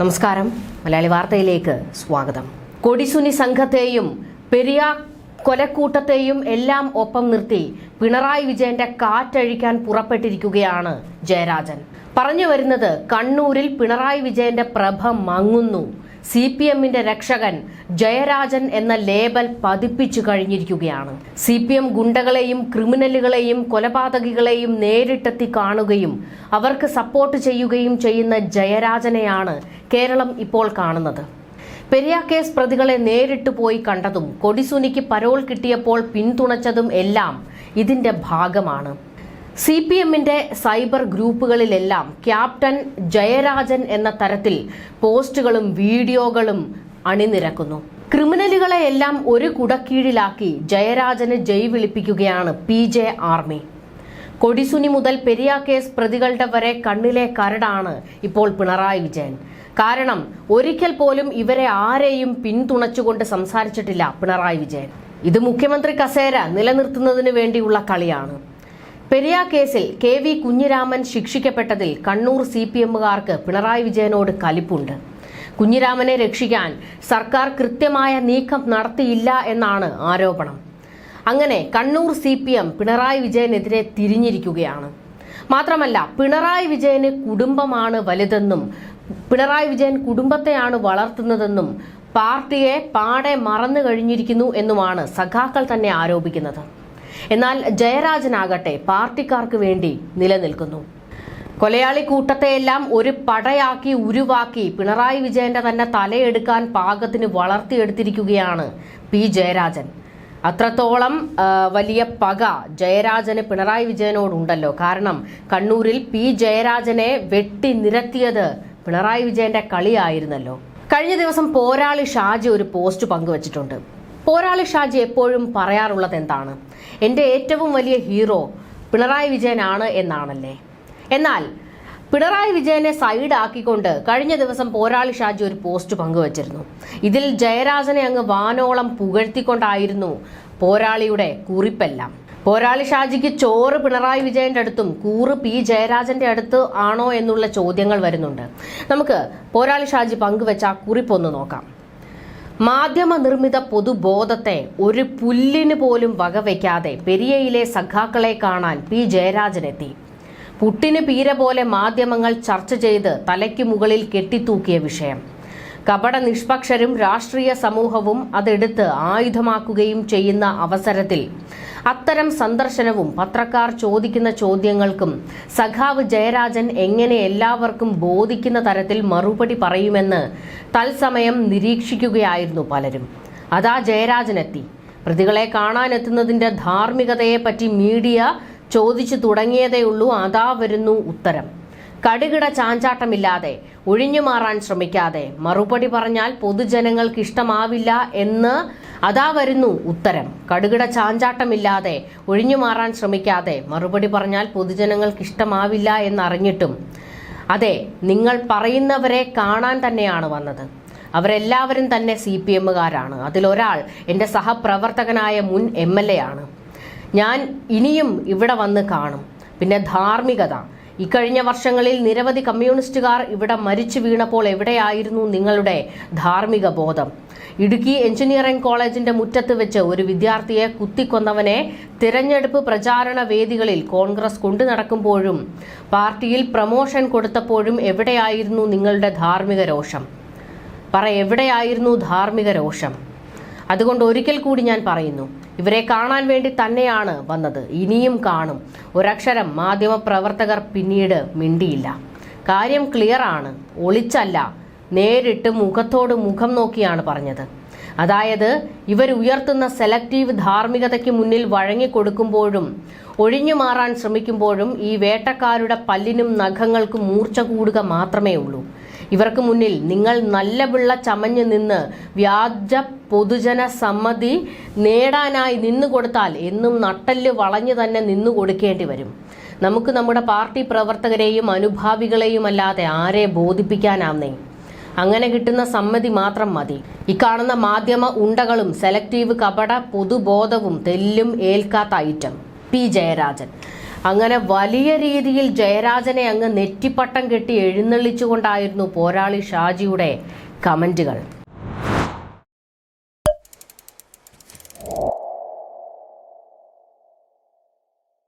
നമസ്കാരം. മലയാളി വാർത്തയിലേക്ക് സ്വാഗതം. കൊടിസുനി സംഘത്തെയും പെരിയ കൊലക്കൂട്ടത്തെയും എല്ലാം ഒപ്പം നിർത്തി പിണറായി വിജയന്റെ കാറ്റഴിക്കാൻ പുറപ്പെട്ടിരിക്കുകയാണ് ജയരാജൻ. പറഞ്ഞു വരുന്നത് കണ്ണൂരിൽ പിണറായി വിജയന്റെ പ്രഭ മങ്ങുന്നു. സി പി എമ്മിന്റെ രക്ഷകൻ ജയരാജൻ എന്ന ലേബൽ പതിപ്പിച്ചു കഴിഞ്ഞിരിക്കുകയാണ്. സി പി എം ഗുണ്ടകളെയും ക്രിമിനലുകളെയും കൊലപാതകികളെയും നേരിട്ടെത്തി കാണുകയും അവർക്ക് സപ്പോർട്ട് ചെയ്യുകയും ചെയ്യുന്ന ജയരാജനെയാണ് കേരളം ഇപ്പോൾ കാണുന്നത്. പെരിയ കേസ് പ്രതികളെ നേരിട്ട് പോയി കണ്ടതും കൊടിസുനിക്ക് പരോൾ കിട്ടിയപ്പോൾ പിന്തുണച്ചതും എല്ലാം ഇതിന്റെ ഭാഗമാണ്. സി പി എമ്മിന്റെ സൈബർ ഗ്രൂപ്പുകളിലെല്ലാം ക്യാപ്റ്റൻ ജയരാജൻ എന്ന തരത്തിൽ പോസ്റ്റുകളും വീഡിയോകളും അണിനിരക്കുന്നു. ക്രിമിനലുകളെ എല്ലാം ഒരു കുടക്കീഴിലാക്കി ജയരാജന് ജയ് വിളിപ്പിക്കുകയാണ് പി ജെ ആർമി. കൊടിസുനി മുതൽ പെരിയ കേസ് പ്രതികളുടെ വരെ കണ്ണിലെ കരടാണ് ഇപ്പോൾ പിണറായി വിജയൻ. കാരണം ഒരിക്കൽ പോലും ഇവരെ ആരെയും പിന്തുണച്ചുകൊണ്ട് സംസാരിച്ചിട്ടില്ല പിണറായി വിജയൻ. ഇത് മുഖ്യമന്ത്രി കസേര നിലനിർത്തുന്നതിന് വേണ്ടിയുള്ള കളിയാണ്. പെരിയ കേസിൽ കെ വി കുഞ്ഞിരാമൻ ശിക്ഷിക്കപ്പെട്ടതിൽ കണ്ണൂർ സി പി എമ്മുകാർക്ക് പിണറായി വിജയനോട് കലിപ്പുണ്ട്. കുഞ്ഞിരാമനെ രക്ഷിക്കാൻ സർക്കാർ കൃത്യമായ നീക്കം നടത്തിയില്ല എന്നാണ് ആരോപണം. അങ്ങനെ Kannur C P M Pinarayi വിജയനെതിരെ തിരിഞ്ഞിരിക്കുകയാണ്. മാത്രമല്ല പിണറായി വിജയന് കുടുംബമാണ് വലുതെന്നും പിണറായി വിജയൻ കുടുംബത്തെയാണ് വളർത്തുന്നതെന്നും പാർട്ടിയെ പാടെ മറന്നു കഴിഞ്ഞിരിക്കുന്നു എന്നുമാണ് സഖാക്കൾ തന്നെ ആരോപിക്കുന്നത്. എന്നാൽ ജയരാജനാകട്ടെ പാർട്ടിക്കാർക്ക് വേണ്ടി നിലനിൽക്കുന്നു. കൊലയാളി കൂട്ടത്തെയെല്ലാം ഒരു പടയാക്കി ഉരുവാക്കി പിണറായി വിജയന്റെ തന്നെ തലയെടുക്കാൻ പാകത്തിന് വളർത്തിയെടുത്തിരിക്കുകയാണ് പി ജയരാജൻ. അത്രത്തോളം വലിയ പക ജയരാജന് പിണറായി വിജയനോടുണ്ടല്ലോ. കാരണം കണ്ണൂരിൽ പി ജയരാജനെ വെട്ടി നിരത്തിയത് പിണറായി വിജയന്റെ കളിയായിരുന്നല്ലോ. കഴിഞ്ഞ ദിവസം പോരാളി ഷാജി ഒരു പോസ്റ്റ് പങ്കുവച്ചിട്ടുണ്ട്. പോരാളി ഷാജി എപ്പോഴും പറയാറുള്ളത് എന്താണ്? എന്റെ ഏറ്റവും വലിയ ഹീറോ പിണറായി വിജയനാണ് എന്നാണല്ലേ? എന്നാൽ പിണറായി വിജയനെ സൈഡാക്കിക്കൊണ്ട് കഴിഞ്ഞ ദിവസം പോരാളി ഷാജി ഒരു പോസ്റ്റ് പങ്കുവച്ചിരുന്നു. ഇതിൽ ജയരാജനെ അങ്ങ് വാനോളം പുകഴ്ത്തിക്കൊണ്ടായിരുന്നു പോരാളിയുടെ കുറിപ്പെല്ലാം. പോരാളി ഷാജിക്ക് ചോറ് പിണറായി വിജയന്റെ അടുത്തും കൂറ് പി ജയരാജന്റെ അടുത്ത് ആണോ എന്നുള്ള ചോദ്യങ്ങൾ വരുന്നുണ്ട്. നമുക്ക് പോരാളി ഷാജി പങ്കുവെച്ച ആ കുറിപ്പൊന്ന് നോക്കാം. മാധ്യമ നിർമ്മിത പൊതുബോധത്തെ ഒരു പുല്ലിന് പോലും വകവയ്ക്കാതെ പെരിയയിലെ സഖാക്കളെ കാണാൻ പി ജയരാജനെത്തി. പുട്ടിന് പീര പോലെ മാധ്യമങ്ങൾ ചർച്ച ചെയ്ത് തലയ്ക്ക് മുകളിൽ കെട്ടിത്തൂക്കിയ വിഷയം. കപട നിഷ്പക്ഷരും രാഷ്ട്രീയ സമൂഹവും അതെടുത്ത് ആയുധമാക്കുകയും ചെയ്യുന്ന അവസരത്തിൽ അത്തരം സന്ദർശനവും പത്രക്കാർ ചോദിക്കുന്ന ചോദ്യങ്ങൾക്കും സഖാവ് ജയരാജൻ എങ്ങനെ എല്ലാവർക്കും ബോധിക്കുന്ന തരത്തിൽ മറുപടി പറയുമെന്ന് തത്സമയം നിരീക്ഷിക്കുകയായിരുന്നു പലരും. അതാ ജയരാജനെത്തി. പ്രതികളെ കാണാനെത്തുന്നതിന്റെ ധാർമ്മികതയെപ്പറ്റി മീഡിയ ചോദിച്ചു തുടങ്ങിയതേയുള്ളൂ. അതാ വരുന്നു ഉത്തരം. കടുകിട ചാഞ്ചാട്ടമില്ലാതെ ഒഴിഞ്ഞു മാറാൻ ശ്രമിക്കാതെ മറുപടി പറഞ്ഞാൽ പൊതുജനങ്ങൾക്ക് ഇഷ്ടമാവില്ല എന്ന് അതാ വരുന്നു ഉത്തരം. കടുകിട ചാഞ്ചാട്ടമില്ലാതെ ഒഴിഞ്ഞു മാറാൻ ശ്രമിക്കാതെ മറുപടി പറഞ്ഞാൽ പൊതുജനങ്ങൾക്ക് ഇഷ്ടമാവില്ല എന്നറിഞ്ഞിട്ടും. അതെ നിങ്ങൾ പറയുന്നവരെ കാണാൻ തന്നെയാണ് വന്നത്. അവരെല്ലാവരും തന്നെ സി പി എമ്മുകാരാണ്. അതിലൊരാൾ എന്റെ സഹപ്രവർത്തകനായ മുൻ എം എൽ എ ആണ്. ഞാൻ ഇനിയും ഇവിടെ വന്ന് കാണും. പിന്നെ ധാർമ്മികത. ഇക്കഴിഞ്ഞ വർഷങ്ങളിൽ നിരവധി കമ്മ്യൂണിസ്റ്റുകാർ ഇവിടെ മരിച്ചു വീണപ്പോൾ എവിടെയായിരുന്നു നിങ്ങളുടെ ധാർമ്മിക ബോധം? ഇടുക്കി എഞ്ചിനീയറിംഗ് കോളേജിന്റെ മുറ്റത്ത് വെച്ച് ഒരു വിദ്യാർത്ഥിയെ കുത്തിക്കൊന്നവനെ തിരഞ്ഞെടുപ്പ് പ്രചാരണ വേദികളിൽ കോൺഗ്രസ് കൊണ്ടു നടക്കുമ്പോഴും പാർട്ടിയിൽ പ്രമോഷൻ കൊടുത്തപ്പോഴും എവിടെയായിരുന്നു നിങ്ങളുടെ ധാർമ്മിക രോഷം? പറ എവിടെയായിരുന്നു ധാർമ്മിക രോഷം? അതുകൊണ്ട് ഒരിക്കൽ കൂടി ഞാൻ പറയുന്നു ഇവരെ കാണാൻ വേണ്ടി തന്നെയാണ് വന്നത്. ഇനിയും കാണും. ഒരക്ഷരം മാധ്യമ പ്രവർത്തകർ പിന്നീട് മിണ്ടിയില്ല. കാര്യം ക്ലിയർ ആണ്. ഒളിച്ചല്ല. നേരിട്ട് മുഖത്തോട് മുഖം നോക്കിയാണ് പറഞ്ഞത്. അതായത് ഇവർ ഉയർത്തുന്ന സെലക്റ്റീവ് ധാർമ്മികതയ്ക്ക് മുന്നിൽ വഴങ്ങിക്കൊടുക്കുമ്പോഴും ഒഴിഞ്ഞു മാറാൻ ശ്രമിക്കുമ്പോഴും ഈ വേട്ടക്കാരുടെ പല്ലിനും നഖങ്ങൾക്കും മൂർച്ച കൂടുക മാത്രമേ ഉള്ളൂ. ഇവർക്ക് മുന്നിൽ നിങ്ങൾ നല്ല പിള്ള ചമഞ്ഞു നിന്ന് വ്യാജ പൊതുജന സമ്മതി നേടാനായി നിന്നു കൊടുത്താൽ എന്നും നട്ടൽ വളഞ്ഞു തന്നെ നിന്നു കൊടുക്കേണ്ടി വരും. നമുക്ക് നമ്മുടെ പാർട്ടി പ്രവർത്തകരെയും അനുഭാവികളെയും അല്ലാതെ ആരെ ബോധിപ്പിക്കാനാന്നേ? അങ്ങനെ കിട്ടുന്ന സമ്മതി മാത്രം മതി. ഇക്കാണുന്ന മാധ്യമ ഉണ്ടകളും സെലക്റ്റീവ് കപട പൊതുബോധവും തെല്ലും ഏൽക്കാത്ത ഐറ്റം. പി ജയരാജൻ. അങ്ങനെ വലിയ രീതിയിൽ ജയരാജനെ അങ്ങ് നെറ്റിപ്പട്ടം കെട്ടി എഴുന്നള്ളിച്ചുകൊണ്ടായിരുന്നു പോരാളി ഷാജിയുടെ കമന്റുകൾ.